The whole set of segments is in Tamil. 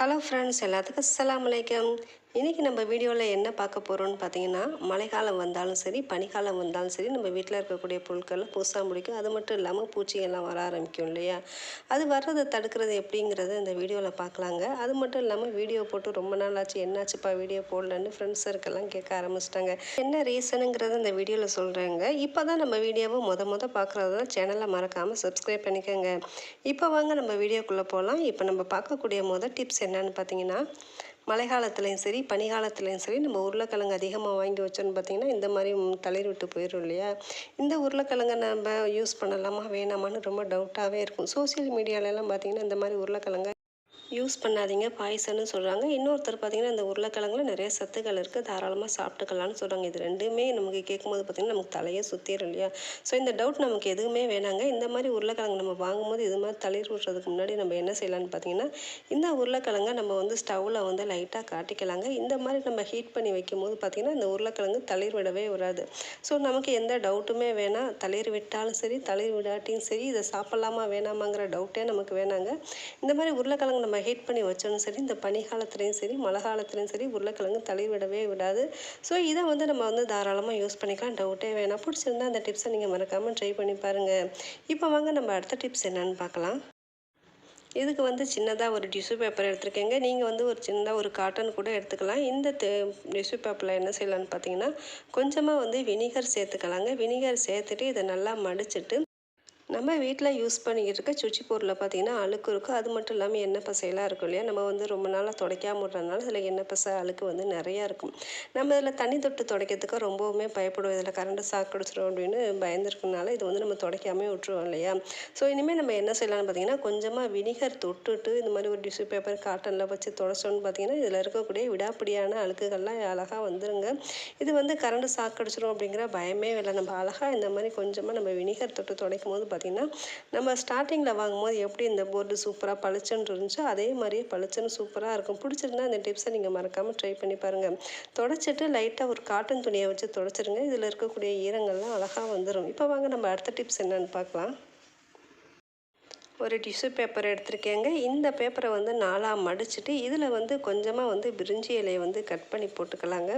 ஹலோ ஃப்ரெண்ட்ஸ் எல்லாத்துக்கும் அஸ்ஸலாமு அலைக்கும் இன்றைக்கி நம்ம வீடியோவில் என்ன பார்க்க போகிறோம்னு பார்த்தீங்கன்னா மழைக்காலம் வந்தாலும் சரி பனிக்காலம் வந்தாலும் சரி நம்ம வீட்டில் இருக்கக்கூடிய பொருட்கள்லாம் புதுசாக முடிக்கும் அது மட்டும் இல்லாமல் பூச்சிகள்லாம் வர ஆரம்பிக்கும் இல்லையா? அது வர்றதை தடுக்கிறது எப்படிங்கிறத இந்த வீடியோவில் பார்க்கலாங்க. அது மட்டும் இல்லாமல் வீடியோ போட்டு ரொம்ப நாள் ஆச்சு என்னாச்சுப்பா வீடியோ போடலன்னு ஃப்ரெண்ட்ஸ் சர்க்கெல்லாம் கேட்க ஆரம்பிச்சிட்டாங்க. என்ன ரீசனுங்கிறத இந்த வீடியோவில் சொல்கிறேங்க இப்போ தான் நம்ம வீடியோவை முத முத பார்க்குறதா சேனலை மறக்காமல் சப்ஸ்கிரைப் பண்ணிக்கோங்க. இப்போ வாங்க நம்ம வீடியோக்குள்ளே போகலாம் இப்போ நம்ம பார்க்கக்கூடிய முத டிப்ஸ் என்னன்னு பார்த்தீங்கன்னா மழை காலத்துலேயும் சரி பனி காலத்துலேயும் சரி நம்ம உருளைக்கிழங்கு அதிகமாக வாங்கி வச்சோன்னு பார்த்தீங்கன்னா இந்த மாதிரி தளிர் விட்டு போயிடும் இல்லையா? இந்த உருளைக்கிழங்கை நம்ம யூஸ் பண்ணலாமா வேணாமான்னு ரொம்ப டவுட்டாகவே இருக்கும். சோஷியல் மீடியாலெல்லாம் பார்த்தீங்கன்னா இந்த மாதிரி உருளைக்கிழங்க யூஸ் பண்ணாதீங்க பாய்சன்னு சொல்கிறாங்க இன்னொருத்தர் பார்த்தீங்கன்னா இந்த உருளைக்கிழங்குல நிறைய சத்துக்கள் இருக்குது தாராளமாக சாப்பிட்டுக்கலாம்னு சொல்கிறாங்க இது ரெண்டுமே நமக்கு கேட்கும்போது பார்த்தீங்கன்னா நமக்கு தலையே சுற்றிடும் இல்லையா? ஸோ இந்த டவுட் நமக்கு எதுவுமே வேணாங்க. இந்த மாதிரி உருளைக்கிழங்கு நம்ம வாங்கும்போது இது மாதிரி தளிர் விடுறதுக்கு முன்னாடி நம்ம என்ன செய்யலாம்னு பார்த்தீங்கன்னா இந்த உருளைக்கிழங்கை நம்ம வந்து ஸ்டவ்வில் வந்து லைட்டாக காட்டிக்கலாங்க. இந்த மாதிரி நம்ம ஹீட் பண்ணி வைக்கும்போது பார்த்திங்கன்னா இந்த உருளைக்கிழங்கு தளிர் விடவே வராது. ஸோ நமக்கு எந்த டவுட்டுமே வேணாம். தளிர் விட்டாலும் சரி தளிர் விடாட்டியும் சரி இதை சாப்பிட்லாமா வேணாமாங்கிற டவுட்டே நமக்கு வேணாங்க. இந்த மாதிரி உருளைக்கிழங்கு நம்ம ஹீட் பண்ணி வச்சாலும் சரி இந்த பனி காலத்துலேயும் சரி மழை காலத்துலேயும் சரி உருளைக்கிழங்கு தளிர் விடவே விடாது. ஸோ இதை வந்து நம்ம வந்து தாராளமாக யூஸ் பண்ணிக்கலாம். டவுட்டே வேணாம். பிடிச்சிருந்தா அந்த டிப்ஸை நீங்கள் மறக்காமல் ட்ரை பண்ணி பாருங்கள் இப்போ வாங்க நம்ம அடுத்த டிப்ஸ் என்னென்னு பார்க்கலாம். இதுக்கு வந்து சின்னதாக ஒரு டிஷ்யூ பேப்பர் எடுத்துருக்கேங்க. நீங்கள் வந்து ஒரு சின்னதாக ஒரு காட்டன் கூட எடுத்துக்கலாம். இந்த டிஷ்யூ பேப்பரில் என்ன செய்யலான்னு பார்த்தீங்கன்னா கொஞ்சமாக வந்து வினிகர் சேர்த்துக்கலாங்க. வினிகர் சேர்த்துட்டு இதை நல்லா மடிச்சிட்டு நம்ம வீட்டில் யூஸ் பண்ணிக்கிட்டு இருக்க சுச்சி பொருளில் பார்த்தீங்கன்னா அழுக்கு இருக்கும் அது மட்டும் இல்லாமல் எண்ணெய் பசையெல்லாம் இருக்கும் இல்லையா? நம்ம வந்து ரொம்ப நாளாக துடைக்காம விட்றதுனால இதில் எண்ணெய் பசை அழுக்கு வந்து நிறையா இருக்கும். நம்ம இதில் தண்ணி தொட்டு துடைக்கிறதுக்கு ரொம்பவுமே பயப்படுவோம். இதில் கரண்ட் சாக்கடிச்சிடும் அப்படின்னு பயந்துருக்கனால இது வந்து நம்ம துடைக்காமே விட்டுருவோம் இல்லையா? ஸோ இனிமேல் நம்ம என்ன செய்யலாம்னு பார்த்தீங்கன்னா கொஞ்சமாக வினிகர் தொட்டுட்டு இந்த மாதிரி ஒரு டிஷ்யூ பேப்பர் காட்டனில் வச்சு தொடச்சோன்னு பார்த்தீங்கன்னா இதில் இருக்கக்கூடிய விடாப்பிடியான அழுக்குகள்லாம் அழகாக வந்துருங்க. இது வந்து கரண்ட் சாக்கடிச்சிடும் அப்படிங்கிற பயமே இல்லை. நம்ம அழகாக இந்த மாதிரி கொஞ்சமாக நம்ம வினிகர் தொட்டு துடைக்கும் போது பார்த்திங்கன்னா நம்ம ஸ்டார்டிங்கில் வாங்கும்போது எப்படி இந்த போர்டு சூப்பராக பளிச்சுன்னு இருந்துச்சோ அதே மாதிரியே பளிச்சுன்னு சூப்பராக இருக்கும். பிடிச்சிருந்தா இந்த டிப்ஸை நீங்கள் மறக்காமல் ட்ரை பண்ணி பாருங்கள் தொடச்சிட்டு லைட்டாக ஒரு காட்டன் துணியை வச்சு தொடச்சிருங்க. இதில் இருக்கக்கூடிய ஈரங்கள்லாம் அழகாக வந்துடும் இப்போ வாங்க நம்ம அடுத்த டிப்ஸ் என்னென்னு பார்க்கலாம். ஒரு டிஷ்யூ பேப்பர் எடுத்திருக்கேங்க. இந்த பேப்பரை வந்து நாலாக மடிச்சிட்டு இதில் வந்து கொஞ்சமாக வந்து பிரிஞ்சி இலையை வந்து கட் பண்ணி போட்டுக்கலாங்க.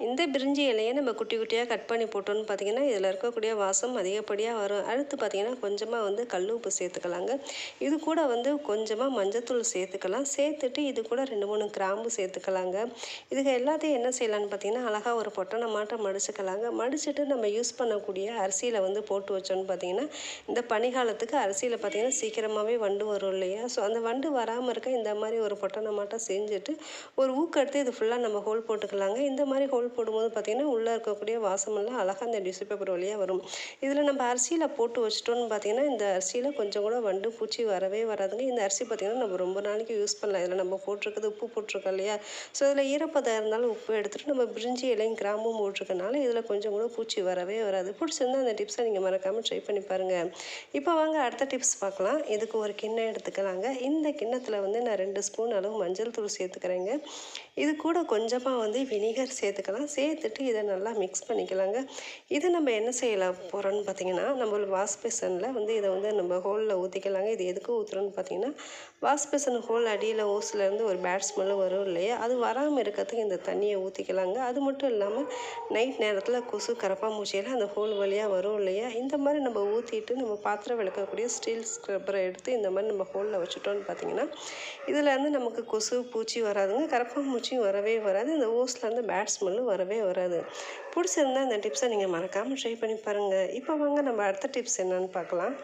இந்த பிரிஞ்சி இலையை நம்ம குட்டி குட்டியாக கட் பண்ணி போட்டோம்னு பார்த்தீங்கன்னா இதில் இருக்கக்கூடிய வாசம் அதிகப்படியாக வரும். அடுத்து பார்த்தீங்கன்னா கொஞ்சமாக வந்து கல் உப்பு சேர்த்துக்கலாங்க. இது கூட வந்து கொஞ்சமாக மஞ்சத்தூள் சேர்த்துக்கலாம். சேர்த்துட்டு இது கூட ரெண்டு மூணு கிராம்பு சேர்த்துக்கலாங்க. இதுக்கு எல்லாத்தையும் என்ன செய்யலான்னு பார்த்தீங்கன்னா அழகாக ஒரு பொட்டனை மாட்டம் மடிச்சுக்கலாங்க. மடிச்சுட்டு நம்ம யூஸ் பண்ணக்கூடிய அரிசியில் வந்து போட்டு வச்சோன்னு பார்த்தீங்கன்னா இந்த பனிகாலத்துக்கு அரிசியில் பார்த்தீங்கன்னா சீக்கிரமாகவே வண்டு வரும் இல்லையா? ஸோ அந்த வண்டு வராமல் இருக்க இந்த மாதிரி ஒரு பொட்டனை மாட்டம் செஞ்சுட்டு ஒரு ஊக்கெடுத்து இது ஃபுல்லாக நம்ம ஹோல் போட்டுக்கலாங்க. இந்த மாதிரி ஹோல் போடும்போது பார்த்திங்கன்னா உள்ளே இருக்கக்கூடிய வாசமெல்லாம் அழகாக அந்த டிஷ்யூ பேப்பர் வழியாக வரும். இதில் நம்ம அரிசியில் போட்டு வச்சிட்டோம்னு பார்த்தீங்கன்னா இந்த அரிசியில் கொஞ்சம் கூட வண்டு பூச்சி வரவே வராதுங்க. இந்த அரிசி பார்த்திங்கன்னா நம்ம ரொம்ப நாளைக்கு யூஸ் பண்ணலாம். இதில் நம்ம போட்டிருக்கிறது உப்பு போட்டிருக்கோம் இல்லையா? ஸோ இதில் ஈரப்பதம் இருந்தாலும் உப்பு எடுத்துகிட்டு நம்ம பிரிஞ்சி இலையும் கிராம்பும் போட்டிருக்கனால இதில் கொஞ்சம் கூட பூச்சி வரவே வராது. பிடிச்சிருந்தால் அந்த டிப்ஸை நீங்கள் மறக்காமல் ட்ரை பண்ணி பாருங்கள் இப்போ வாங்க அடுத்த டிப்ஸ் பார்க்கலாம். இதுக்கு ஒரு கிண்ணம் எடுத்துக்கலாங்க. இந்த கிண்ணத்தில் வந்து நான் ரெண்டு ஸ்பூன் அளவு மஞ்சள் தூள் சேர்த்துக்கிறேங்க. இது கூட கொஞ்சமாக வந்து வினிகர் சேர்த்துக்கலாம். சேர்த்துட்டு இதை நல்லா மிக்ஸ் பண்ணிக்கலாங்க. இதை நம்ம என்ன செய்யலாம் போகிறோன்னு பார்த்தீங்கன்னா நம்ம வாஷ் பேசனில் வந்து இதை வந்து நம்ம ஹோலில் ஊற்றிக்கலாங்க இது எதுக்கு ஊற்றுறோன்னு பார்த்தீங்கன்னா வாஷ் பேசன் ஹோல் அடியில் ஓஸ்லேருந்து ஒரு பேட் ஸ்மெல்லும் வரும் இல்லையா? அது வராமல் இருக்கிறதுக்கு இந்த தண்ணியை ஊற்றிக்கலாங்க அது மட்டும் இல்லாமல் நைட் நேரத்தில் கொசு கரப்பாம்பூச்சியெல்லாம் அந்த ஹோல் வழியாக வரும் இல்லையா? இந்த மாதிரி நம்ம ஊற்றிட்டு நம்ம பாத்திரம் விளக்கக்கூடிய ஸ்டீல் ஸ்க்ரப்பரை எடுத்து இந்த மாதிரி நம்ம ஹோலில் வச்சுட்டோம்னு பார்த்தீங்கன்னா இதுலேருந்து நமக்கு கொசு பூச்சி வராதுங்க. கரப்பாம்பூச்சியும் வரவே வராது. இந்த ஓஸ்லேருந்து பேட் ஸ்மெல்லும் வரவே வராது. பிடிச்சிருந்தா இந்த டிப்ஸை நீங்கள் மறக்காமல் ட்ரை பண்ணி பாருங்கள் இப்போ வாங்க நம்ம அடுத்த டிப்ஸ் என்னன்னு பார்க்கலாம்.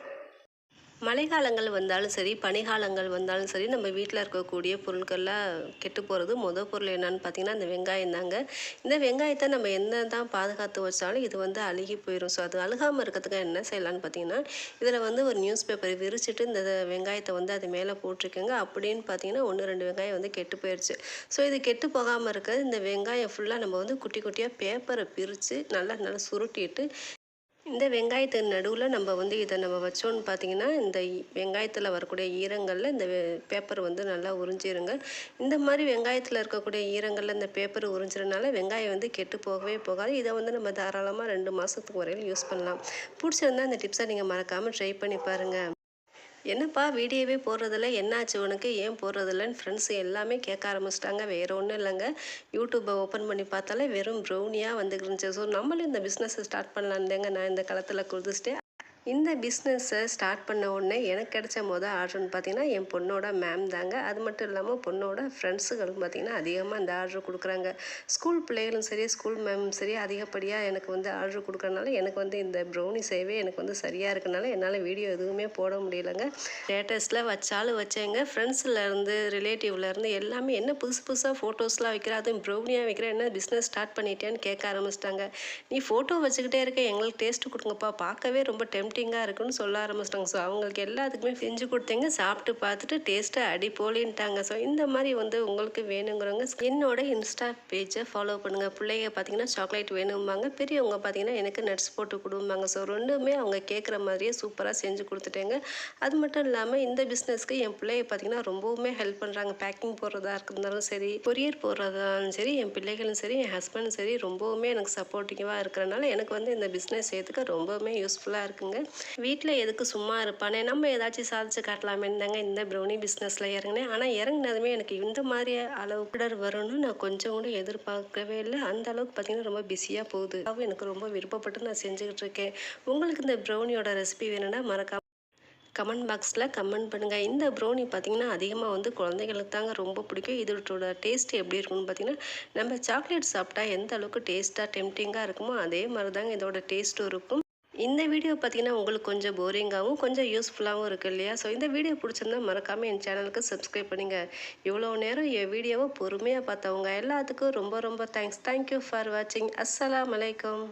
மழைக்காலங்கள் வந்தாலும் சரி பனிகாலங்கள் வந்தாலும் சரி நம்ம வீட்டில் இருக்கக்கூடிய பொருட்கள்லாம் கெட்டு போகிறது முத பொருள் என்னன்னு பார்த்தீங்கன்னா இந்த வெங்காயம் தாங்க. இந்த வெங்காயத்தை நம்ம என்ன தான் பாதுகாத்து வச்சாலும் இது வந்து அழுகி போயிடும் ஸோ அது அழுகாமல் இருக்கிறதுக்கு என்ன செய்யலான்னு பார்த்தீங்கன்னா இதில் வந்து ஒரு நியூஸ் பேப்பரை விரிச்சிட்டு இந்த வெங்காயத்தை வந்து அது மேலே போட்டிருக்கேங்க. அப்படின்னு பார்த்தீங்கன்னா ஒன்று ரெண்டு வெங்காயம் வந்து கெட்டு போயிடுச்சு ஸோ இது கெட்டு போகாமல் இருக்க இந்த வெங்காயம் ஃபுல்லாக நம்ம வந்து குட்டி குட்டியாக பேப்பரை பிரித்து நல்லா நல்லா சுருட்டிட்டு இந்த வெங்காயத்தின் நடுவில் நம்ம வந்து இதை நம்ம வச்சோன்னு பார்த்தீங்கன்னா இந்த வெங்காயத்தில் வரக்கூடிய ஈரங்களில் இந்த பேப்பர் வந்து நல்லா உறிஞ்சிருங்க. இந்த மாதிரி வெங்காயத்தில் இருக்கக்கூடிய ஈரங்களில் இந்த பேப்பர் உறிஞ்சிறனால வெங்காயம் வந்து கெட்டு போகவே போகாது. இதை வந்து நம்ம தாராளமாக ரெண்டு மாதத்துக்கு வரையில் யூஸ் பண்ணலாம். பிடிச்சிருந்தா இந்த டிப்ஸை நீங்கள் மறக்காமல் ட்ரை பண்ணி பாருங்கள் என்னப்பா வீடியோவே போடுறதில்ல? என்னாச்சு உனக்கு? ஏன் போடுறதில்லன்னு ஃப்ரெண்ட்ஸ் எல்லாமே கேட்க ஆரம்பிச்சிட்டாங்க. வேறு ஒன்றும் இல்லைங்க. யூடியூப்பை ஓப்பன் பண்ணி பார்த்தாலே வெறும் ப்ரௌனியாக வந்துட்டு ஸோ நம்மளும் இந்த பிஸ்னஸை ஸ்டார்ட் பண்ணலான்னு நான் இந்த களத்தில் குதிச்சிட்டேன். இந்த பிஸ்னஸை ஸ்டார்ட் பண்ண உடனே எனக்கு கிடைச்ச மொதல் ஆர்டர்னு பார்த்தீங்கன்னா என் பொண்ணோட மேம் தாங்க. அது மட்டும் இல்லாமல் பொண்ணோட ஃப்ரெண்ட்ஸுகளும் பார்த்தீங்கன்னா அதிகமாக இந்த ஆர்டர் கொடுக்குறாங்க. ஸ்கூல் பிள்ளைகளும் சரி ஸ்கூல் மேமும் சரி அதிகப்படியாக எனக்கு வந்து ஆர்டர் கொடுக்குறனால எனக்கு வந்து இந்த ப்ரௌனி சேவே எனக்கு வந்து சரியாக இருக்கனால என்னால் வீடியோ எதுவுமே போட முடியலைங்க. ஸ்டேட்டஸில் வச்சாலும் வச்சேங்க. ஃப்ரெண்ட்ஸில் இருந்து எல்லாமே என்ன புதுசு புதுசாக ஃபோட்டோஸ்லாம் வைக்கிற அதுவும் ப்ரௌனியாக வைக்கிற என்ன பிஸ்னஸ் ஸ்டார்ட் பண்ணிட்டேன்னு கேட்க ஆரம்பிச்சிட்டாங்க. நீ ஃபோட்டோ வச்சுக்கிட்டே இருக்க எங்களுக்கு டேஸ்ட் கொடுங்கப்பா. பார்க்கவே ரொம்ப டெம்டிங்காக இருக்குன்னு சொல்ல ஆரம்பிச்சிட்டாங்க. ஸோ அவங்களுக்கு எல்லாத்துக்குமே செஞ்சு கொடுத்தீங்க. சாப்பிட்டு பார்த்துட்டு டேஸ்ட்டை அடி போலின்ட்டாங்க. ஸோ இந்த மாதிரி வந்து உங்களுக்கு வேணுங்கிறவங்க என்னோட இன்ஸ்டா பேஜை ஃபாலோ பண்ணுங்கள் பிள்ளைங்க பார்த்தீங்கன்னா சாக்லேட் வேணும்பாங்க. பெரியவங்க பார்த்தீங்கன்னா எனக்கு நட்ஸ் போட்டு கொடும்பாங்க. ஸோ ரெண்டுமே அவங்க கேட்குற மாதிரியே சூப்பராக செஞ்சு கொடுத்துட்டேங்க. அது மட்டும் இல்லாமல் இந்த பிஸ்னஸ்க்கு என் பிள்ளைய பார்த்தீங்கன்னா ரொம்பவுமே ஹெல்ப் பண்ணுறாங்க பேக்கிங் போடுறதா இருந்தாலும் சரி கொரியர் போடுறதாலும் சரி என் பிள்ளைகளும் சரி என் ஹஸ்பண்டும் சரி ரொம்பவுமே எனக்கு சப்போர்ட்டிவாக இருக்கிறனால எனக்கு வந்து இந்த பிஸ்னஸ் செய்யறதுக்கு ரொம்பவுமே யூஸ்ஃபுல்லாக இருக்குங்க. வீட்டில் எதுக்கு சும்மா இருப்பானே? நம்ம ஏதாச்சும் சாதிச்சு காட்டலாமே தாங்க இந்த ப்ரௌனி பிஸ்னஸில் இறங்கினேன். ஆனால் இறங்கினதுமே எனக்கு இந்த மாதிரி அளவு ஆர்டர் வரும்னு நான் கொஞ்சம் கூட எதிர்பார்க்கவே இல்லை. அந்த அளவுக்கு பார்த்தீங்கன்னா ரொம்ப பிஸியாக போகுது. அதுவும் எனக்கு ரொம்ப விருப்பப்பட்டு நான் செஞ்சுக்கிட்டு இருக்கேன். உங்களுக்கு இந்த ப்ரௌனியோட ரெசிபி வேணும்னா மறக்காம கமெண்ட் பாக்ஸில் கமெண்ட் பண்ணுங்கள் இந்த ப்ரௌனி பார்த்திங்கன்னா அதிகமாக வந்து குழந்தைகளுக்கு தாங்க ரொம்ப பிடிக்கும். இதோட டேஸ்ட் எப்படி இருக்கும்னு பார்த்தீங்கன்னா நம்ம சாக்லேட் சாப்பிட்டா எந்த அளவுக்கு டேஸ்ட்டாக டெம்டிங்காக இருக்குமோ அதே மாதிரி தாங்க இதோட டேஸ்ட்டும் இருக்கும். இந்த வீடியோ பார்த்தீங்கன்னா உங்களுக்கு கொஞ்சம் போரிங்காகவும் கொஞ்சம் யூஸ்ஃபுல்லாகவும் இருக்குது இல்லையா? ஸோ இந்த வீடியோ பிடிச்சிருந்தா மறக்காமல் என் சேனலுக்கு சப்ஸ்கிரைப் பண்ணுங்கள் இவ்வளோ நேரம் என் வீடியோவை பொறுமையாக பார்த்தவங்க எல்லாத்துக்கும் ரொம்ப ரொம்ப தேங்க்ஸ் தேங்க்யூ ஃபார் வாட்சிங் அஸ்ஸலாம் வலைக்கம்